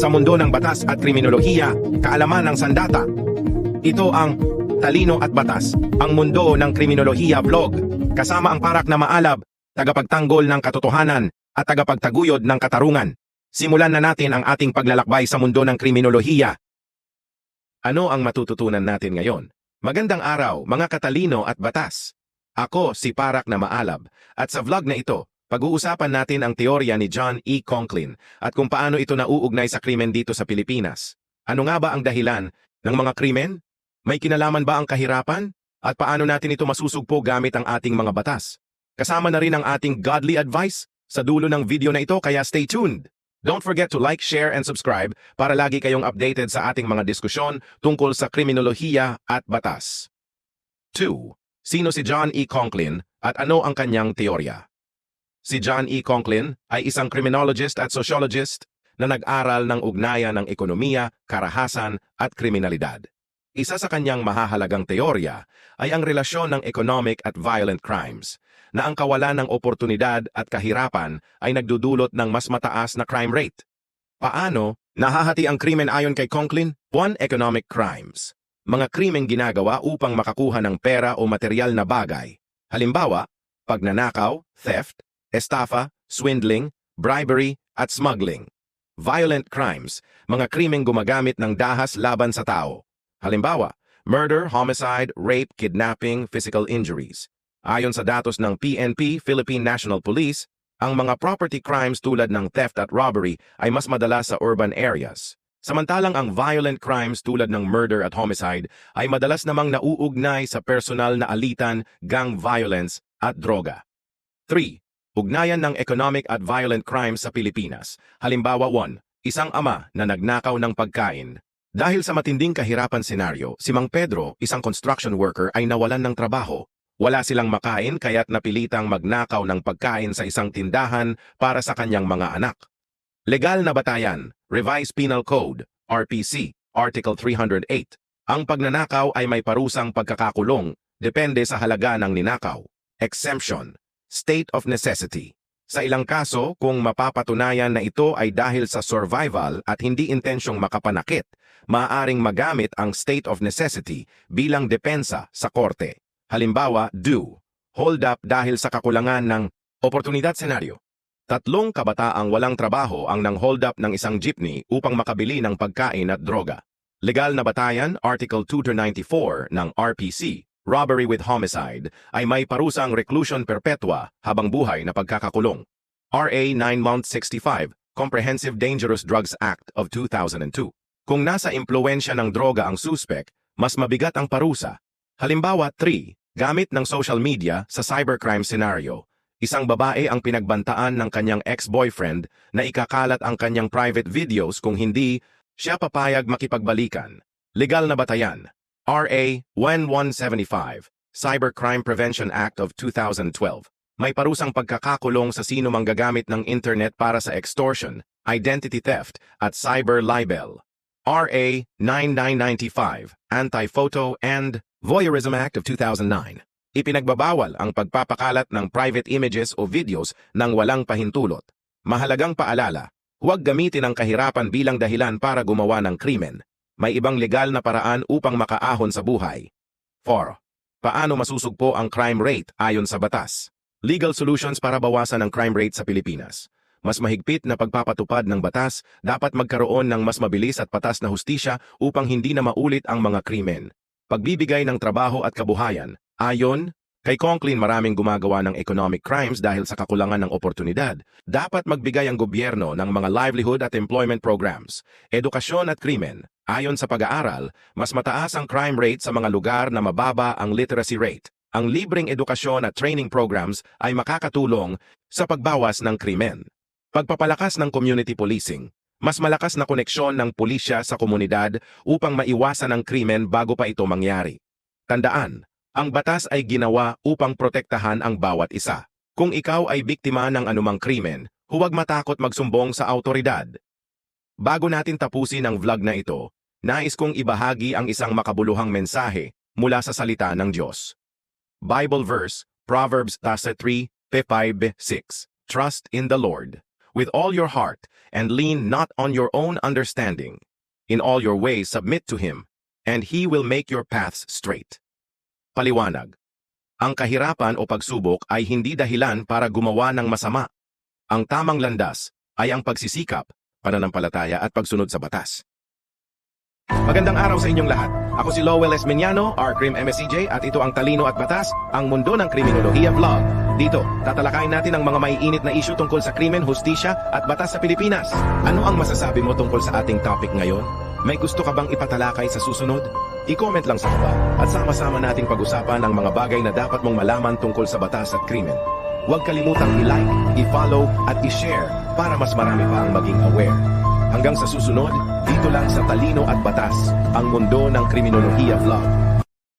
Sa mundo ng batas at kriminolohiya, kaalaman ng sandata. Ito ang Talino at Batas, ang mundo ng kriminolohiya vlog. Kasama ang parak na maalab, tagapagtanggol ng katotohanan at tagapagtaguyod ng katarungan. Simulan na natin ang ating paglalakbay sa mundo ng kriminolohiya. Ano ang matututunan natin ngayon? Magandang araw, mga katalino at batas. Ako si Parak na Maalab at sa vlog na ito, pag-uusapan natin ang teorya ni John E. Conklin at kung paano ito nauugnay sa krimen dito sa Pilipinas. Ano nga ba ang dahilan ng mga krimen? May kinalaman ba ang kahirapan? At paano natin ito masusugpo gamit ang ating mga batas? Kasama na rin ang ating godly advice sa dulo ng video na ito kaya stay tuned! Don't forget to like, share, and subscribe para lagi kayong updated sa ating mga diskusyon tungkol sa kriminolohiya at batas. 2. Sino si John E. Conklin at ano ang kanyang teorya? Si John E. Conklin ay isang criminologist at sociologist na nag-aral ng ugnayan ng ekonomiya, karahasan at kriminalidad. Isa sa kanyang mahahalagang teorya ay ang relasyon ng economic at violent crimes, na ang kawalan ng oportunidad at kahirapan ay nagdudulot ng mas mataas na crime rate. Paano nahahati ang krimen ayon kay Conklin? 1. Economic crimes. Mga krimeng ginagawa upang makakuha ng pera o material na bagay. Halimbawa, pagnanakaw, theft, estafa, swindling, bribery, at smuggling. Violent crimes, mga krimeng gumagamit ng dahas laban sa tao. Halimbawa, murder, homicide, rape, kidnapping, physical injuries. Ayon sa datos ng PNP, Philippine National Police, ang mga property crimes tulad ng theft at robbery ay mas madalas sa urban areas. Samantalang ang violent crimes tulad ng murder at homicide ay madalas namang nauugnay sa personal na alitan, gang violence at droga. 3. Ugnayan ng economic at violent crimes sa Pilipinas. Halimbawa 1. Isang ama na nagnakaw ng pagkain. Dahil sa matinding kahirapan senaryo, si Mang Pedro, isang construction worker ay nawalan ng trabaho. Wala silang makain kaya't napilitang magnakaw ng pagkain sa isang tindahan para sa kanyang mga anak. Legal na batayan, Revised Penal Code, RPC, Article 308. Ang pagnanakaw ay may parusang pagkakakulong, depende sa halaga ng ninakaw. Exemption, State of Necessity. Sa ilang kaso, kung mapapatunayan na ito ay dahil sa survival at hindi intensyong makapanakit, maaaring magamit ang state of necessity bilang depensa sa korte. Halimbawa, do, hold up dahil sa kakulangan ng oportunidad senaryo. Tatlong kabataang walang trabaho ang nang hold up ng isang jeepney upang makabili ng pagkain at droga. Legal na batayan, Article 294 ng RPC, robbery with homicide, ay may parusang reclusion perpetua habang buhay na pagkakakulong. RA 9 Mount 65, Comprehensive Dangerous Drugs Act of 2002. Kung nasa impluensya ng droga ang suspect, mas mabigat ang parusa. Halimbawa 3, gamit ng social media sa cybercrime scenario. Isang babae ang pinagbantaan ng kanyang ex-boyfriend na ikakalat ang kanyang private videos kung hindi siya papayag makipagbalikan. Legal na batayan. RA 1175, Cybercrime Prevention Act of 2012. May parusang pagkakakulong sa sino mang gagamit ng internet para sa extortion, identity theft, at cyber libel. RA 9995, Anti-Photo and Voyeurism Act of 2009. Ipinagbabawal ang pagpapakalat ng private images o videos ng walang pahintulot. Mahalagang paalala, huwag gamitin ang kahirapan bilang dahilan para gumawa ng krimen. May ibang legal na paraan upang makaahon sa buhay. 4. Paano masusugpo ang crime rate ayon sa batas? Legal solutions para bawasan ang crime rate sa Pilipinas. Mas mahigpit na pagpapatupad ng batas, dapat magkaroon ng mas mabilis at patas na hustisya upang hindi na maulit ang mga krimen. Pagbibigay ng trabaho at kabuhayan, ayon kay Conklin maraming gumagawa ng economic crimes dahil sa kakulangan ng oportunidad. Dapat magbigay ang gobyerno ng mga livelihood at employment programs, edukasyon at krimen. Ayon sa pag-aaral, mas mataas ang crime rate sa mga lugar na mababa ang literacy rate. Ang libreng edukasyon at training programs ay makakatulong sa pagbawas ng krimen. Pagpapalakas ng community policing, mas malakas na koneksyon ng pulisya sa komunidad upang maiwasan ang krimen bago pa ito mangyari. Tandaan, ang batas ay ginawa upang protektahan ang bawat isa. Kung ikaw ay biktima ng anumang krimen, huwag matakot magsumbong sa autoridad. Bago natin tapusin ang vlog na ito, nais kong ibahagi ang isang makabuluhang mensahe mula sa salita ng Diyos. Bible verse, Proverbs 3, 5, 6. Trust in the Lord with all your heart, and lean not on your own understanding. In all your ways submit to Him, and He will make your paths straight. Paliwanag. Ang kahirapan o pagsubok ay hindi dahilan para gumawa ng masama. Ang tamang landas ay ang pagsisikap, pananampalataya at pagsunod sa batas. Magandang araw sa inyong lahat. Ako si Lowell Esmeniano, R-Crim MSCJ at ito ang Talino at Batas, ang mundo ng kriminolohiya vlog. Dito, tatalakayin natin ang mga maiinit na isyu tungkol sa krimen, hustisya at batas sa Pilipinas. Ano ang masasabi mo tungkol sa ating topic ngayon? May gusto ka bang ipatalakay sa susunod? I-comment lang sa baba at sama-sama nating pag-usapan ang mga bagay na dapat mong malaman tungkol sa batas at krimen. Huwag kalimutang i-like, i-follow at i-share para mas marami pa ang maging aware. Hanggang sa susunod, dito lang sa Talino at Batas, ang mundo ng kriminolohiya vlog.